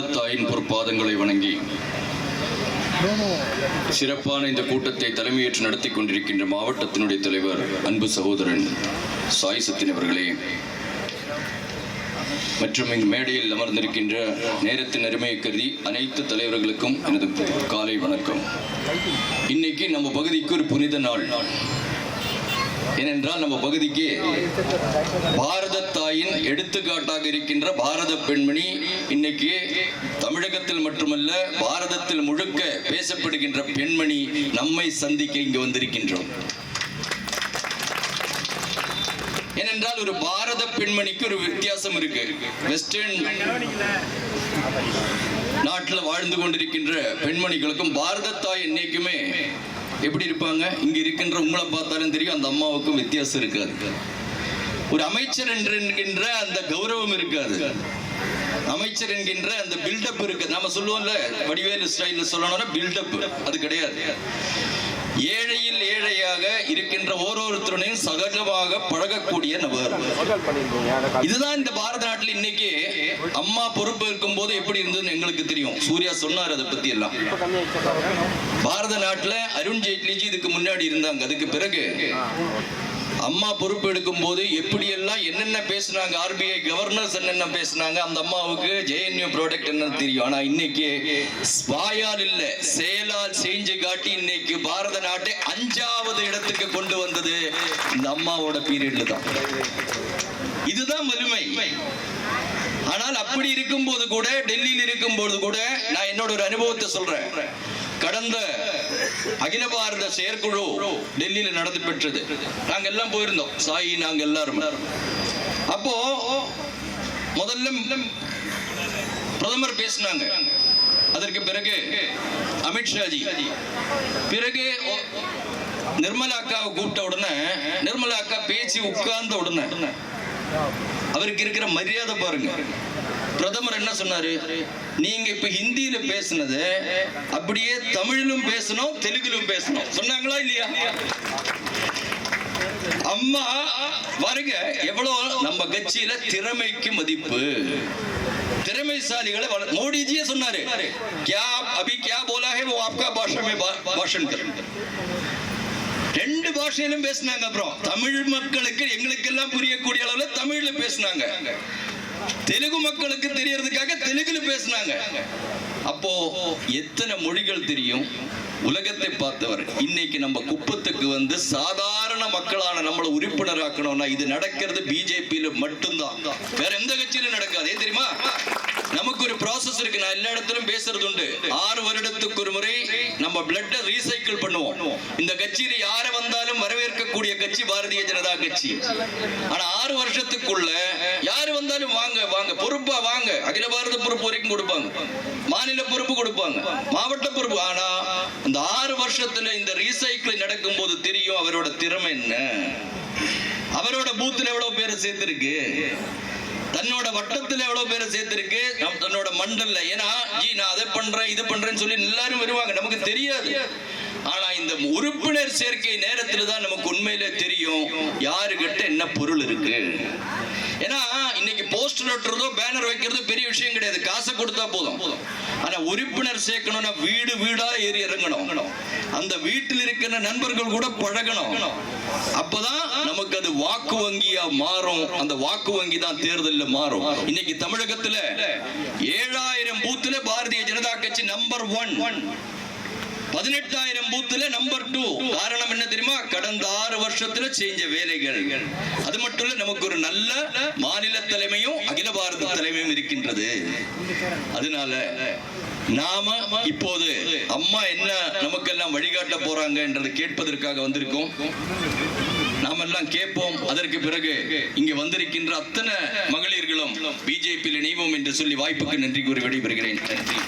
தாயின் பொற்பாதங்களை வணங்கி சிறப்பான இந்த கூட்டத்தை தலைமையேற்று நடத்தி கொண்டிருக்கின்ற மாவட்டத்தினுடைய தலைவர் அன்பு சகோதரன் சாய் சத்தின் மற்றும் இங்கு மேடையில் அமர்ந்திருக்கின்ற நேரத்தின் அருமையை கருதி அனைத்து தலைவர்களுக்கும் எனது காலை வணக்கம். இன்னைக்கு நம்ம பகுதிக்கு ஒரு புனித நாள். ஏனென்றால் நம்ம பகுதிக்கு பாரத தாயின் எடுத்துக்காட்டாக இருக்கின்ற பாரத பெண்மணி இன்னைக்கு தமிழகத்தில் மட்டுமல்ல பாரதத்தில் முழுக்க பேசப்படுகின்ற பெண்மணி நம்மை சந்திக்க இங்கு வந்திருக்கின்றோம். ஏனென்றால் ஒரு பாரத பெண்மணிக்கு ஒரு வித்தியாசம் இருக்கு. வெஸ்டர்ன் நாட்டில் வாழ்ந்து கொண்டிருக்கின்ற பெண்மணிகளுக்கும் பாரத தாய் என்னைக்குமே எப்படி இருப்பாங்க? இங்க இருக்கின்ற உங்களை பார்த்தாலும் தெரியும் அந்த அம்மாவுக்கும் வித்தியாசம் இருக்காது. ஒரு அமைச்சர் என்று என்கின்ற அந்த கௌரவம் இருக்காது. அமைச்சர் என்கின்ற அந்த பில்டப் இருக்கு நாம சொல்லுவோம்ல வடிவேலு ஸ்டைல்ல சொல்லணும்னா பில்டப் அது கிடையாது. ஏழையில் ஏழையாக இருக்கின்ற ஓரோருத்தருடையும் சகஜமாக பழகக்கூடிய நபர். இதுதான் இந்த பாரத நாட்டில் இன்னைக்கு அம்மா பொறுப்பு இருக்கும் போது எப்படி இருந்ததுன்னு எங்களுக்கு தெரியும். சூர்யா சொன்னார் அதை பத்தி எல்லாம். பாரத நாட்டுல அருண் ஜேட்லிஜி இதுக்கு முன்னாடி இருந்தாங்க. அதுக்கு பிறகு அம்மா பொறுப்பு எடுக்கும் போது எப்படியெல்லாம் என்னென்ன பேசுனாங்க? ஆர்பிஐ கவர்னர்ஸ் என்னென்ன பேசுனாங்க? அந்த அம்மாவுக்கு ஜேஎன்யூ ப்ராடக்ட் என்னன்னு தெரியும். ஆனா இன்னைக்கு வாயால் இல்ல செயலால் செஞ்சு காட்டி இன்னைக்கு பாரத நாட்டை அஞ்சாவது இடத்துக்கு கொண்டு வந்தது இந்த அம்மாவோட பீரியட்ல தான். இதுதான் வலிமை. ஆனால் அப்படி இருக்கும் போது கூட டெல்லியில் இருக்கும் போது கூட நான் என்னோட ஒரு அனுபவத்தை சொல்றேன். கடந்த அகில பாரத செயற்குழு டெல்லியில நடந்து பெற்றது. நாங்க எல்லாம் போயிருந்தோம். சாயி நாங்க எல்லாரும். அப்போ முதல்ல பிரதமர் பேசினாங்க. அதற்கு பிறகு அமித்ஷாஜி பிறகு நிர்மலா அக்காவை கூப்பிட்ட உடனே நிர்மலா அக்கா பேச்சு உட்கார்ந்த உடனே அவருக்கு இருக்கிற மரியாதை பாருங்க. பிரதமர் என்ன சொன்னாரு நீங்க இப்ப ஹிந்தியில பேசுனது அப்படியே தமிழிலும் பேசணும் தெலுங்கிலும் பேசணும் சொன்னாங்களா இல்லையா அம்மா பாருங்க எவ்வளவு நம்ம கட்சியில திறமைக்கு மதிப்பு திறமைசாலிகளை வள- மோடிஜியே சொன்னாரு क्या अभी क्या बोला है वो आपका भाषा में भा- भाषण कर ரெண்டு பாஷையிலும் பேசினாங்க அப்புறம் தமிழ் மக்களுக்கு எங்களுக்கு எல்லாம் புரியக்கூடிய அளவுல தமிழ்ல பேசினாங்க தெலுங்கு மக்களுக்கு தெரியறதுக்காக தெலுங்குல பேசினாங்க. அப்போ எத்தனை மொழிகள் தெரியும்? உலகத்தை பார்த்தவர். இன்னைக்கு நம்ம குப்பத்துக்கு வந்து சாதாரண மக்களான நம்மளை உறுப்பினராக்கணும்னா இது நடக்கிறது பிஜேபியில மட்டும்தான். வேற எந்த கட்சியிலும் நடக்காது. ஏன் தெரியுமா? நமக்கு ஒரு ப்ராசஸ் இருக்கு. நான் எல்லா இடத்திலும் பேசுறது உண்டு. ஆறு வருடத்துக்கு ஒரு முறை நம்ம பிளட்டை ரீசைக்கிள் பண்ணுவோம். இந்த கட்சியில யாரை வந்தாலும் இருக்கக்கூடிய கட்சி பாரதிய ஜனதா கட்சி. ஆனா ஆறு வருஷத்துக்குள்ள யாரு வந்தாலும் வாங்க வாங்க. பொறுப்பா வாங்க. அகில பாரத பொறுப்பு வரைக்கும் கொடுப்பாங்க. மாநில பொறுப்பு கொடுப்பாங்க. மாவட்ட பொறுப்பு. ஆனா இந்த ஆறு வருஷத்துல இந்த ரீசைக்கிள் நடக்கும் போது தெரியும் அவரோட திறமை என்ன. அவரோட பூத்துல எவ்வளவு பேரை சேர்த்திருக்கு? தன்னோட வட்டத்துல எவ்வளவு பேரை சேர்த்திருக்கு? நம் தன்னோட மண்டல்ல. ஏன்னா ஜி நான் அதை பண்றேன் இது பண்றேன்னு சொல்லி எல்லாரும் வருவாங்க. நமக்கு தெரியாது. உறுப்பினர் சேர்க்கை நேரத்தில் தான் நமக்கு உண்மையிலே தெரியும் யாருகிட்ட என்ன பொருள் இருக்கு. ஏன்னா இன்னைக்கு போஸ்ட் ஒட்டுறதோ பேனர் வைக்கிறதோ பெரிய விஷயம் கிடையாது. காசை கொடுத்தா போதும். ஆனா உறுப்பினர் சேர்க்கணும்னா வீடு வீடா ஏறி இறங்கணும். அந்த வீட்டில் இருக்கிற நண்பர்கள் கூட பழகணும். அப்பதான் நமக்கு அது வாக்கு வங்கியா மாறும். அந்த வாக்கு வங்கி தான் தேர்தலில் மாறும். இன்னைக்கு தமிழகத்துல ஏழாயிரம் பூத்துல பாரதிய ஜனதா கட்சி நம்பர் ஒன் பதினெட்டாயிரம் பூத்துல நம்பர் டூ காரணம் என்ன தெரியுமா? கடந்த ஆறு வருஷத்துல செஞ்ச வேலைகள். அது மட்டும் இல்ல நமக்கு ஒரு நல்ல மாநில தலைமையும் அகில பாரத தலைமையும் இருக்கின்றது. அதனால நாம இப்போது அம்மா என்ன நமக்கெல்லாம் வழிகாட்ட போறாங்க என்றது கேட்பதற்காக வந்திருக்கோம். நாம் எல்லாம் கேட்போம். அதற்கு பிறகு இங்க வந்திருக்கின்ற அத்தனை மகளிர்களும் பிஜேபியில் இணைவோம் என்று சொல்லி வாய்ப்புக்கு நன்றி கூறி விடைபெறுகிறேன். நன்றி